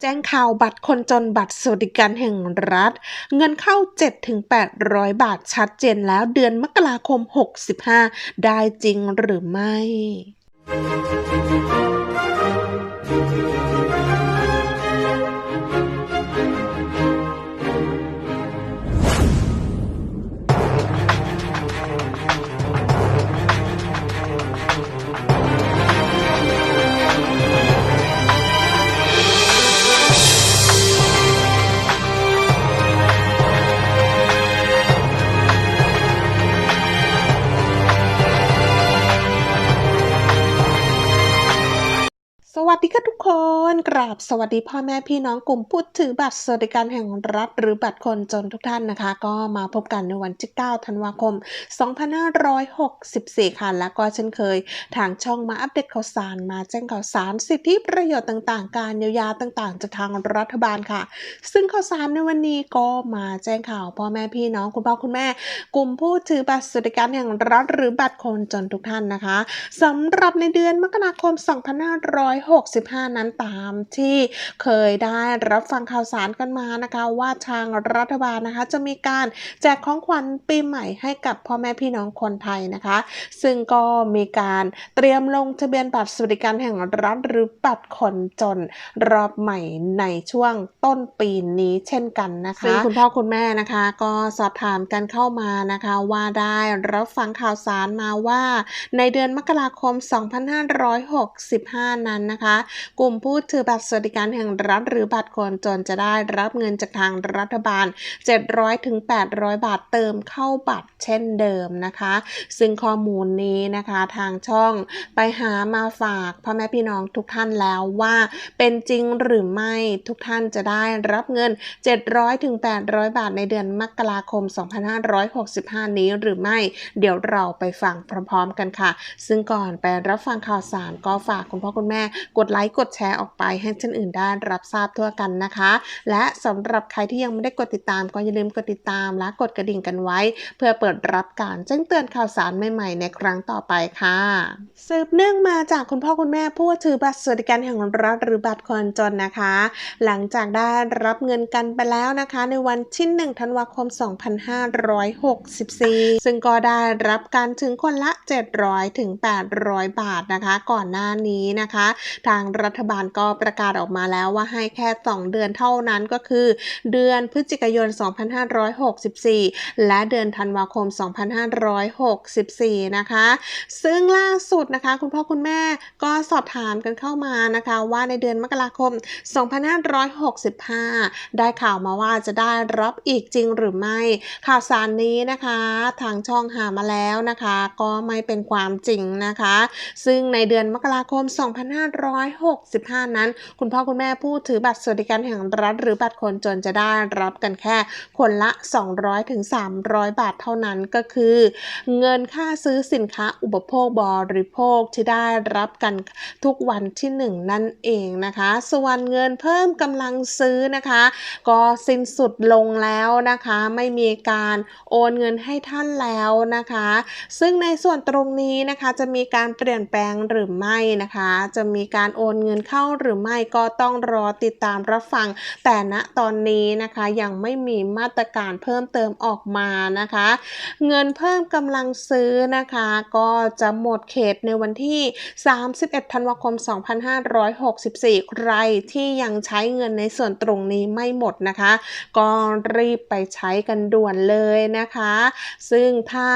แจ้งข่าวบัตรคนจนบัตรสวัสดิการแห่งรัฐ เงินเข้า 7-800 บาทชัดเจนแล้วเดือนมกราคม 65 ได้จริงหรือไม่ วัสดีค่ะทุกคน กราบสวัสดีพ่อแม่พี่น้องกลุ่มผู้ถือบัตรสวัสดิการแห่งรัฐ หรือบัตรคนจนทุกท่านนะคะ ก็มาพบกันในวันที่ 9 ธันวาคม 2564 ค่ะ แล้วก็เช่นเคย ทางช่องมาอัปเดตข่าวสารมาแจ้งข่าวสารสิทธิประโยชน์ต่างๆ การเยียวยาต่างๆ จากทางรัฐบาลค่ะ ซึ่งข่าวสารในวันนี้ก็มาแจ้งข่าวพ่อแม่พี่น้องคุณพ่อคุณแม่ กลุ่มผู้ถือบัตรสวัสดิการแห่งรัฐ หรือบัตรคนจนทุกท่านนะคะสำหรับในเดือนมกราคม65 นั้นตามที่เคยได้รับฟังข่าวสารกันมานะคะว่าทางรัฐบาลนะคะ จะมีการแจกของขวัญปีใหม่ให้กับพ่อแม่พี่น้องคนไทยนะคะ ซึ่งก็มีการเตรียมลงทะเบียนบัตรสวัสดิการแห่งรัฐหรือบัตรคนจนรอบใหม่ในช่วงต้นปีนี้เช่นกันนะคะซึ่งคุณพ่อคุณแม่นะคะ ก็สอบถามกันเข้ามานะคะว่าได้รับฟังข่าวสารมาว่า ในเดือนมกราคม 2565 นั้นนะคะกลุ่มผู้ถือบัตรสวัสดิการแห่งรัฐหรือบัตรคนจนจะได้รับเงินจากทางรัฐบาล 700ถึง800 บาทเติมเข้าบัตรเช่นเดิมนะคะ ซึ่งข้อมูลนี้นะคะทางช่องไปหามาฝากพ่อแม่พี่น้องทุกท่านแล้วว่า เป็นจริงหรือไม่ทุกท่านจะได้รับเงิน 700ถึง800 บาทในเดือนมกราคม 2565 นี้หรือไม่ เดี๋ยวเราไปฟังพร้อมๆกันค่ะ ซึ่งก่อนไปรับฟังข่าวสารก็ฝากคุณพ่อคุณแม่กดดไลค์กดแชร์ออกไปให้ท่านอื่นได้รับทราบทั่วกันนะคะ และสำหรับใครที่ยังไม่ได้กดติดตามก็อย่าลืมกดติดตามและกดกระดิ่งกันไว้ เพื่อเปิดรับการแจ้งเตือนข่าวสารใหม่ๆ ในครั้งต่อไปค่ะ สืบเนื่องมาจากคุณพ่อคุณแม่ผู้ถือบัตรสวัสดิการแห่งรัฐหรือบัตรคนจนนะคะ หลังจากได้รับเงินกันไปแล้วนะคะ ในวันที่1ธันวาคม 2564 ซึ่งก็ได้รับการถึงคนละ 700ถึง800 บาทนะคะ ก่อนหน้านี้นะคะทางรัฐบาลก็ประกาศออกมาแล้วว่าให้แค่ 2 เดือนเท่านั้นก็คือ เดือนพฤศจิกายน 2564 และเดือนธันวาคม 2564 นะคะ ซึ่งล่าสุดนะคะคุณพ่อคุณแม่ก็สอบถามกันเข้ามานะคะว่าในเดือนมกราคม 2565 ได้ข่าวมาว่าจะได้รับอีกจริงหรือไม่ ข่าวสารนี้นะคะ ทางช่องหามาแล้วนะคะ ก็ไม่เป็นความจริงนะคะ ซึ่งในเดือนมกราคม2565 นั้น คุณพ่อคุณแม่ผู้ถือบัตรสวัสดิการแห่งรัฐ หรือบัตรคนจนจะได้รับกันแค่คนละ 200ถึง300 บาทเท่านั้นก็คือ เงินค่าซื้อสินค้าอุปโภคบริโภคที่ได้รับกันทุกวันที่ 1 นั่นเองนะคะ ส่วนเงินเพิ่มกำลังซื้อนะคะ ก็สิ้นสุดลงแล้วนะคะ ไม่มีการโอนเงินให้ท่านแล้วนะคะ ซึ่งในส่วนตรงนี้นะคะจะมีการเปลี่ยนแปลงหรือไม่นะคะ จะมีการการโอนเงินเข้าหรือไม่ก็ต้องรอติดตามรับฟัง แต่ณตอนนี้นะคะยังไม่มีมาตรการเพิ่มเติมออกมานะคะ เงินเพิ่มกำลังซื้อนะคะ ก็จะหมดเขตในวันที่ 31 ธันวาคม 2564 ใครที่ยังใช้เงินในส่วนตรงนี้ไม่หมดนะคะ ก็รีบไปใช้กันด่วนเลยนะคะ ซึ่งถ้า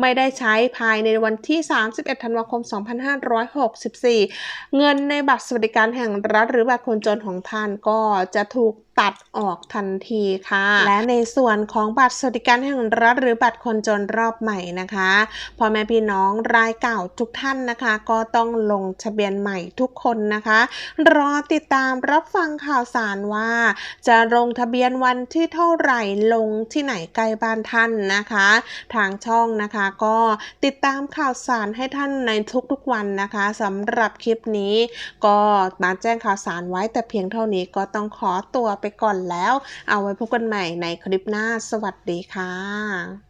ไม่ได้ใช้ภายในวันที่ 31 ธันวาคม 2564 เงินในบัตรสวัสดิการแห่งรัฐหรือบัตรคนจนของท่านก็จะถูกตัดออกทันทีค่ะ และในส่วนของบัตรสวัสดิการแห่งรัฐหรือบัตรคนจนรอบใหม่นะคะพ่อแม่พี่น้องรายเก่าทุกท่านนะคะ ก็ต้องลงทะเบียนใหม่ทุกคนนะคะ รอติดตามรับฟังข่าวสารว่า จะลงทะเบียนวันที่เท่าไหร่ลงที่ไหนใกล้บ้านท่านนะคะ ทางช่องนะคะก็ติดตามข่าวสารให้ท่านในทุกๆวันนะคะสำหรับคลิปนี้ก็มาแจ้งข่าวสารไว้แต่เพียงเท่านี้ก็ต้องขอตัวไปก่อนแล้ว เอาไว้พบกันใหม่ในคลิปหน้า สวัสดีค่ะ